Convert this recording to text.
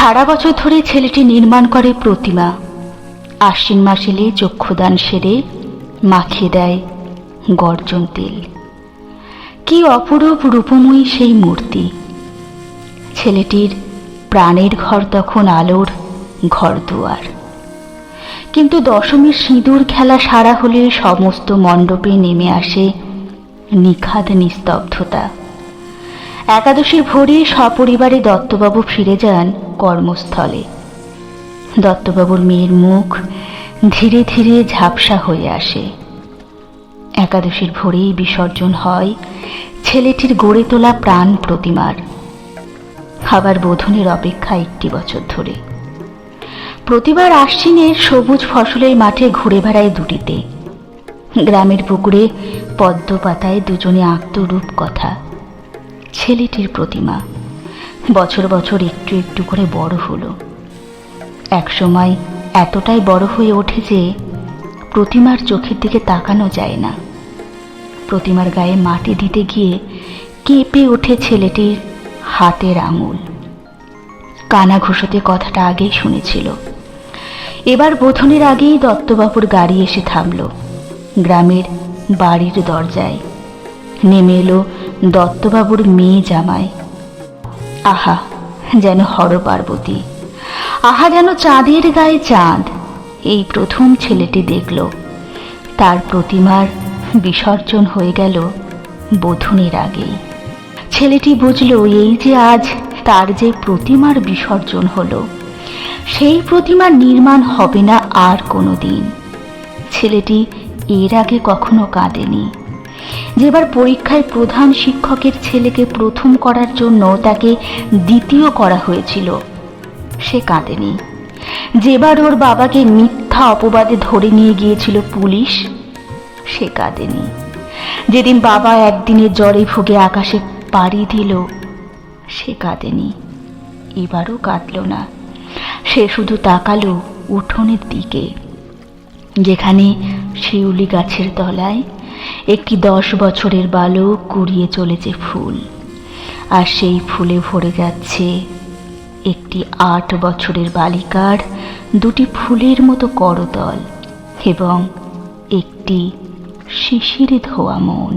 সারা বছর ধরে ছেলেটি নির্মাণ করে প্রতিমা। আশ্বিন মাস এলে চক্ষুদান সেরে মাখিয়ে দেয় গর্জন তেল। কি অপরূপ রূপময়ী সেই মূর্তি। ছেলেটির প্রাণের ঘর তখন আলোর ঘর দুয়ার কিন্তু দশমীর সিঁদুর খেলা সারা হলে সমস্ত মণ্ডপে নেমে আসে নিখাদ নিস্তব্ধতা। একাদশীর ভোরে সপরিবারে দত্তবাবু ফিরে যান কর্মস্থলে। দত্তবাবুর মেয়ের মুখ ধীরে ধীরে ঝাপসা হয়ে আসে। একাদশীর ভোরেই বিসর্জন হয় ছেলেটির গড়ে তোলা প্রাণ প্রতিমার। খাবার বোধনের অপেক্ষা একটি বছর ধরে। প্রতিবার আশ্বিনের সবুজ ফসলের মাঠে ঘুরে বেড়ায় দুটিতে। গ্রামের পুকুরে পদ্ম পাতায় দুজনে আত্মরূপ কথা। ছেলেটির প্রতিমা। বছর বছর একটু একটু করে বড় হলো। একসময় এতটাই বড় হয়ে ওঠে যে প্রতিমার চোখের দিকে তাকানো যায় না। প্রতিমার গায়ে মাটি দিতে গিয়ে কেঁপে ওঠে ছেলেটির হাতের আঙুল। কানা ঘুষোতে কথাটা আগেই শুনেছিল। এবার বোধনের আগেই দত্তবাবুর গাড়ি এসে থামল। গ্রামের বাড়ির দরজায়। নেমে এলো দত্তবাবুর মেয়ে জামাই। আহা, যেন হর পার্বতী আহা, যেন চাঁদের গায়ে চাঁদ। এই প্রথম ছেলেটি দেখল। তার প্রতিমার বিসর্জন হয়ে গেল বোধনের আগেই। ছেলেটি বুঝল, এই যে আজ তার যে প্রতিমার বিসর্জন হলো, সেই প্রতিমার নির্মাণ হবে না আর কোনো দিন ছেলেটি এর আগে কখনো কাঁদেনি। যেবার পরীক্ষায় প্রধান শিক্ষকের ছেলেকে প্রথম করার জন্য তাকে দ্বিতীয় করা হয়েছিল, সে কাঁদেনি। যেবার ওর বাবাকে মিথ্যা অপবাদে ধরে নিয়ে গিয়েছিল পুলিশ, সে কাঁদেনি। যেদিন বাবা একদিনের জ্বরে ভুগে আকাশে পাড়ি দিল, সে কাঁদেনি। এবারও কাঁদল না। সে শুধু তাকালো উঠোনের দিকে, যেখানে শিউলি গাছের তলায় একটি দশ বছরের বালক কুড়িয়ে চলেছে ফুল, আর সেই ফুলে ভরে যাচ্ছে একটি আট বছরের বালিকার দুটি ফুলের মতো করতল এবং একটি শিশির ধোয়া মন।